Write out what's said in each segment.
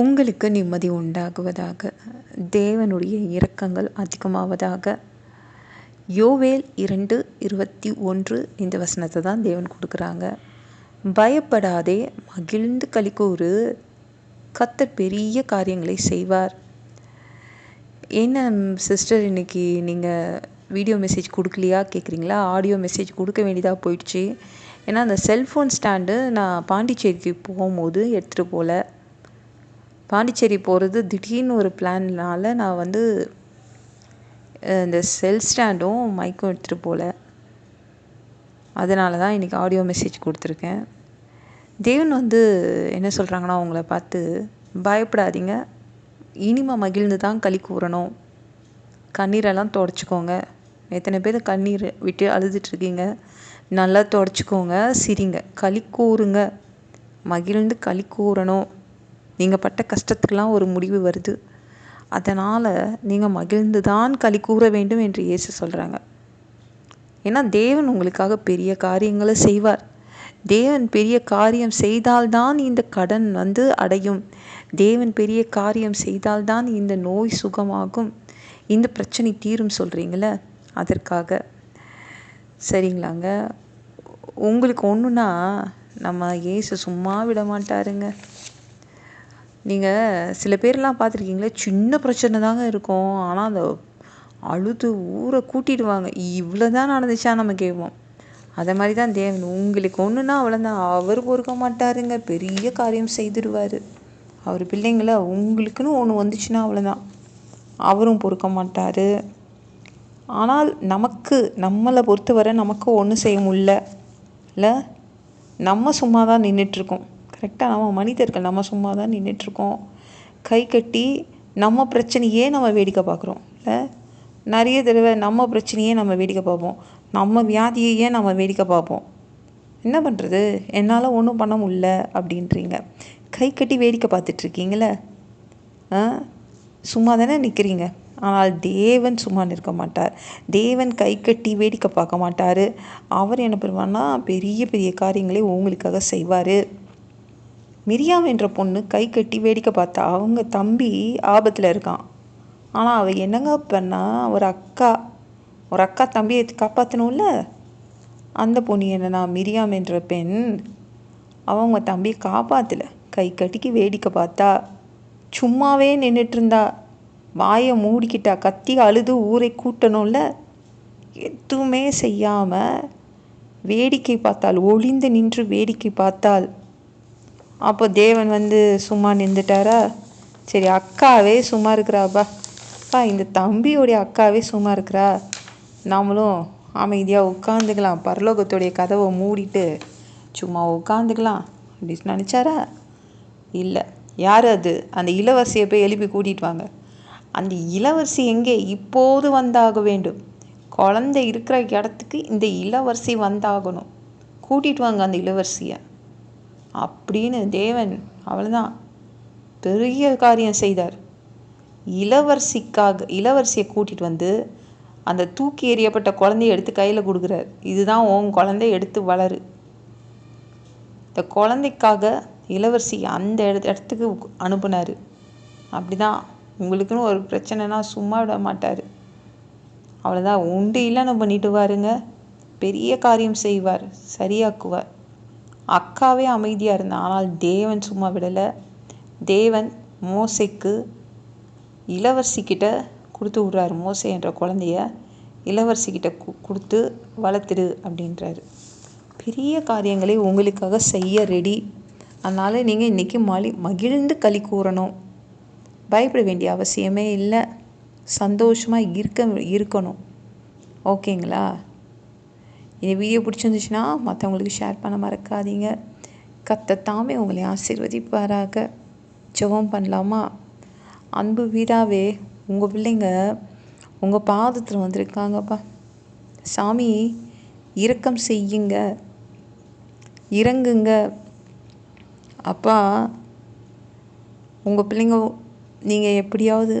உங்களுக்கு நிம்மதி உண்டாகுவதாக தேவனுடைய இரக்கங்கள் அதிகமாவதாக. யோவேல் இரண்டு இருபத்தி ஒன்று இந்த வசனத்தை தான் தேவன் கொடுக்குறாங்க. பயப்படாதே மகிழ்ந்து கலிக்கூறு கத்தர் பெரிய காரியங்களை செய்வார். என்ன சிஸ்டர் இன்னைக்கு நீங்கள் வீடியோ மெசேஜ் கொடுக்கலையா கேட்குறீங்களா ஆடியோ மெசேஜ் கொடுக்க வேண்டியதாக போயிடுச்சு. ஏன்னா அந்த செல்ஃபோன் ஸ்டாண்டு நான் பாண்டிச்சேரிக்கு போகும்போது எடுத்துகிட்டு போகல பாண்டிச்சேரி போகிறது திடீர்னு ஒரு பிளான்னால் நான் வந்து இந்த செல் ஸ்டாண்டும் மைக்கும் எடுத்துகிட்டு போகல அதனால தான் இன்றைக்கி ஆடியோ மெசேஜ் கொடுத்துருக்கேன். தேவன் வந்து என்ன சொல்கிறாங்கன்னா அவங்கள பார்த்து பயப்படாதீங்க. இனிமே மகிழ்ந்து தான் களி கூறணும். கண்ணீரெல்லாம் தொடச்சிக்கோங்க. எத்தனை பேர் கண்ணீர் விட்டு அழுதுட்ருக்கீங்க நல்லா தொடச்சிக்கோங்க சிரிங்க. களி கூறுங்க. மகிழ்ந்து களி கூறணும். நீங்கள் பட்ட கஷ்டத்துக்கெலாம் ஒரு முடிவு வருது. அதனால் நீங்கள் மகிழ்ந்து தான் களி கூற வேண்டும் என்று இயேசு சொல்கிறாங்க ஏன்னா தேவன் உங்களுக்காக பெரிய காரியங்களை செய்வார். தேவன் பெரிய காரியம் செய்தால்தான் இந்த கடன் வந்து அடையும். தேவன் பெரிய காரியம் செய்தால்தான் இந்த நோய் சுகமாகும். இந்த பிரச்சனை தீரும் சொல்கிறீங்கள அதற்காக. சரிங்களாங்க. உங்களுக்கு ஒன்றுனா நம்ம ஏசு சும்மா விட மாட்டாருங்க நீங்கள் சில பேர்லாம் பார்த்துருக்கீங்களே சின்ன பிரச்சனை தாங்க இருக்கும். ஆனால் அந்த அழுது ஊரை கூட்டிடுவாங்க. இவ்வளோ தான் நடந்துச்சா நம்ம கேட்போம். அதை மாதிரி தான் தேவன் உங்களுக்கு ஒன்றுனா அவ்வளோதான் அவர் பொறுக்க மாட்டாருங்க. பெரிய காரியம் செய்துடுவார் அவர் பிள்ளைங்கள உங்களுக்குன்னு ஒன்று வந்துச்சுன்னா அவ்வளோதான் அவரும் பொறுக்க மாட்டார். ஆனால் நமக்கு நம்மளை பொறுத்தவரை நமக்கு ஒன்றும் செய்ய முடியல. இல்லை? நம்ம சும்மா தான் நின்றுட்டுருக்கோம் கரெக்டாக நம்ம மனிதர்கள் நம்ம சும்மா தான் நின்றுட்டுருக்கோம் கை கட்டி நம்ம பிரச்சனையே நம்ம வேடிக்கை பார்க்குறோம் இல்லை? நிறைய தடவை நம்ம பிரச்சனையே நம்ம வேடிக்கை பார்ப்போம். நம்ம வியாதியையே நம்ம வேடிக்கை பார்ப்போம். என்ன பண்ணுறது என்னால் ஒன்றும் பண்ண முடில அப்படின்றீங்க. கை கட்டி வேடிக்கை பார்த்துட்ருக்கீங்களே சும்மா தானே நிற்கிறீங்க ஆனால் தேவன் சும்மா நிற்க மாட்டார். தேவன் கை கட்டி வேடிக்கை பார்க்க மாட்டார். அவர் என்ன பண்ணுவார்னா பெரிய பெரிய காரியங்களை உங்களுக்காக செய்வார். மிரியாம் என்ற பொண்ணு கை கட்டி வேடிக்கை பார்த்தா அவங்க தம்பி ஆபத்தில் இருக்கான். ஆனால் அவள் என்னங்க பண்ணா? ஒரு அக்கா. ஒரு அக்கா தம்பியை காப்பாற்றணும்ல அந்த பொண்ணு என்னன்னா மிரியாம் என்ற பெண். அவங்க தம்பியை காப்பாற்றல கை கட்டிக்கு வேடிக்கை பார்த்தா சும்மாவே நின்றுட்டு இருந்தா வாயை மூடிக்கிட்டா கத்தி அழுது ஊரை கூட்டணும்ல? எதுவுமே செய்யாமல் வேடிக்கை பார்த்தாள் ஒளிந்து நின்று வேடிக்கை பார்த்தாள் அப்போ தேவன் வந்து சும்மா நின்றுட்டாரா? சரி அக்காவே சும்மா இருக்கிறாப்பா. அப்பா இந்த தம்பியோடைய அக்காவே சும்மா இருக்கிறா? நாமளும் அமைதியாக உட்காந்துக்கலாம் பரலோகத்துடைய கதவை மூடிட்டு சும்மா உட்காந்துக்கலாம் அப்படின்னு நினச்சாரா? இல்லை. யார் அது? அந்த இளவரசியை போய் எழுப்பி கூட்டிகிட்டு வாங்க. அந்த இளவரசி எங்கே? இப்போது வந்தாக வேண்டும். குழந்தை இருக்கிற இடத்துக்கு இந்த இளவரசி வந்தாகணும். கூட்டிகிட்டு வாங்க அந்த இளவரசியை. அப்படின்னு தேவன் அவ்வளோதான் பெரிய காரியம் செய்தார். இளவரசிக்காக இளவரசியை கூட்டிகிட்டு வந்து அந்த தூக்கி எறியப்பட்ட குழந்தைய எடுத்து கையில் கொடுக்குறாரு. இதுதான் உன் குழந்தை எடுத்து வளரு. இந்த குழந்தைக்காக இளவரசி அந்த இடத்துக்கு அனுப்புனார். அப்படி தான் உங்களுக்குன்னு ஒரு பிரச்சனைனா சும்மா விட மாட்டார். அவ்வளோதான் உண்டு இல்லைன்னு பண்ணிட்டு வாருங்க. பெரிய காரியம் செய்வார் சரியாக்குவார். அக்காவே அமைதியாக இருந்தான் ஆனால் தேவன் சும்மா விடலை. தேவன் மோசைக்கு இளவரசிக்கிட்ட கொடுத்து விட்றாரு. மோசை என்ற குழந்தைய இளவரசிக்கிட்ட கொடுத்து வளர்த்துடு அப்படின்றாரு. பெரிய காரியங்களை உங்களுக்காக செய்ய ரெடி அதனால் நீங்கள் இன்றைக்கி மலி மகிழ்ந்து களி கூறணும். பயப்பட வேண்டிய அவசியமே இல்லை. சந்தோஷமாக இருக்க இருக்கணும். ஓகேங்களா? இந்த வீடியோ பிடிச்சிருந்துச்சுன்னா மற்றவங்களுக்கு ஷேர் பண்ண மறக்காதீங்க. கத்தத்தாமே உங்களை ஆசீர்வதிப்பாராக. ஜெபம் பண்ணலாமா? அன்பு வீடாவே உங்கள் பிள்ளைங்க உங்கள் பாதத்தில் வந்திருக்காங்கப்பா. சாமி இரக்கம் செய்யுங்க. இறங்குங்க. அப்பா உங்கள் பிள்ளைங்க நீங்கள் எப்படியாவது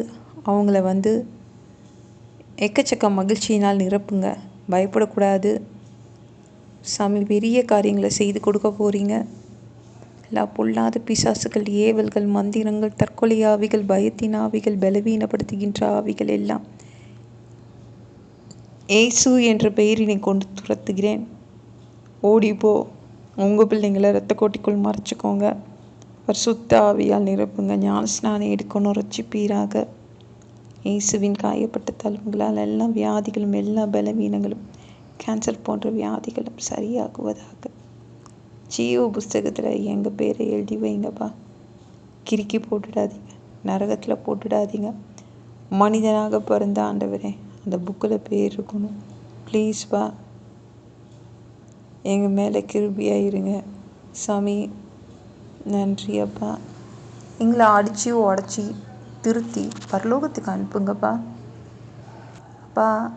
அவங்கள வந்து எக்கச்சக்க மகிழ்ச்சியினால் நிரப்புங்க. பயப்படக்கூடாது. சாமி பெரிய காரியங்களை செய்து கொடுக்க போகிறீங்க எல்லா பொல்லாத பிசாசுகள் ஏவல்கள் மந்திரங்கள் தற்கொலை ஆவிகள் பயத்தின் ஆவிகள் பலவீனப்படுத்துகின்ற ஆவிகள் எல்லாம் ஏசு என்ற பெயரினை கொண்டு துரத்துகிறேன். ஓடிப்போ உங்கள் பிள்ளைங்களை ரத்த கோட்டிக்குள் மறைச்சிக்கோங்க. சுத்த ஆவியால் நிரப்புங்க. ஞான ஸ்நானம் எடுக்கணும். ரட்சிப்பீராக. இயேசுவின் காயப்பட்ட தழும்புகளால் எல்லா வியாதிகளும் எல்லா பலவீனங்களும் கேன்சர் போன்ற வியாதிகளும் சரியாகுவதாக. ஜியோ புஸ்தகத்தில் எங்கள் பேரை எழுதி வைங்கப்பா. கிறுக்கி போட்டுடாதீங்க. நரகத்தில் போட்டுடாதீங்க. மனிதனாக பிறந்த ஆண்டவரே அந்த புக்கில் பேர் இருக்கணும். ப்ளீஸ்ப்பா எங்கள் மேலே கிருபியாக இருங்க. சாமி நன்றி அப்பா எங்களை அடித்து உடச்சி திருத்தி பரலோகத்துக்கு அனுப்புங்கப்பா. அப்பா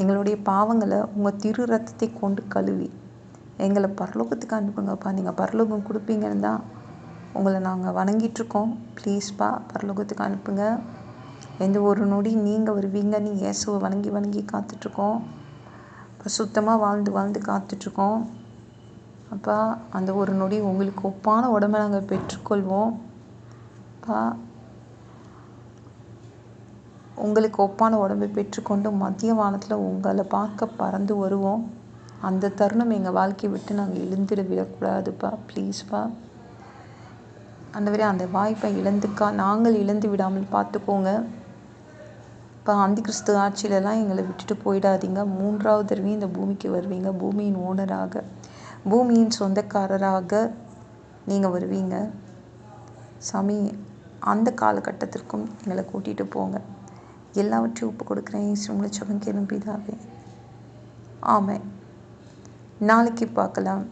எங்களுடைய பாவங்களை உங்கள் திரு ரத்தத்தை கொண்டு கழுவி. எங்களை பரலோகத்துக்கு அனுப்புங்கப்பா நீங்கள் பரலோகம் கொடுப்பீங்கன்னு தான் உங்களை நாங்கள் வணங்கிட்டுருக்கோம் ப்ளீஸ்ப்பா பரலோகத்துக்கு அனுப்புங்க. எந்த ஒரு நொடி நீங்கள் வருவீங்கன்னு இயேசுவை வணங்கி வணங்கி காத்துட்ருக்கோம் இப்போ சுத்தமாக வாழ்ந்து வாழ்ந்து காத்துட்ருக்கோம் அப்பா அந்த ஒரு நொடி உங்களுக்கு ஒப்பான உடம்பை நாங்கள் பெற்றுக்கொள்வோம். அப்பா உங்களுக்கு ஒப்பான உடம்பை பெற்றுக்கொண்டு மத்திய வானத்தில் உங்களை பார்க்க பறந்து வருவோம். அந்த தருணம் எங்கள் வாழ்க்கையை விட்டு நாங்கள் எழுந்துட விடக்கூடாதுப்பா. ப்ளீஸ்ப்பா ஆண்டவரே அந்த வாய்ப்பை இழந்துக்கா நாங்கள் இழந்து விடாமல் பார்த்துக்கோங்க. இப்போ அந்தி கிறிஸ்து ஆட்சியிலலாம் எங்களை விட்டுட்டு போயிடாதீங்க. மூன்றாவது தடவையும் இந்த பூமிக்கு வருவீங்க. பூமியின் ஓனராக. பூமியின் சொந்தக்காரராக நீங்கள் வருவீங்க. சாமி அந்த காலகட்டத்திற்கும் எங்களை கூட்டிகிட்டு போங்க. எல்லாவற்றையும் ஒப்பு கொடுக்குறேன். இயேசுங்களை ஜெபம் கேளும் பிதாவே. ஆமாம் நாளைக்கு பார்க்கலாம்.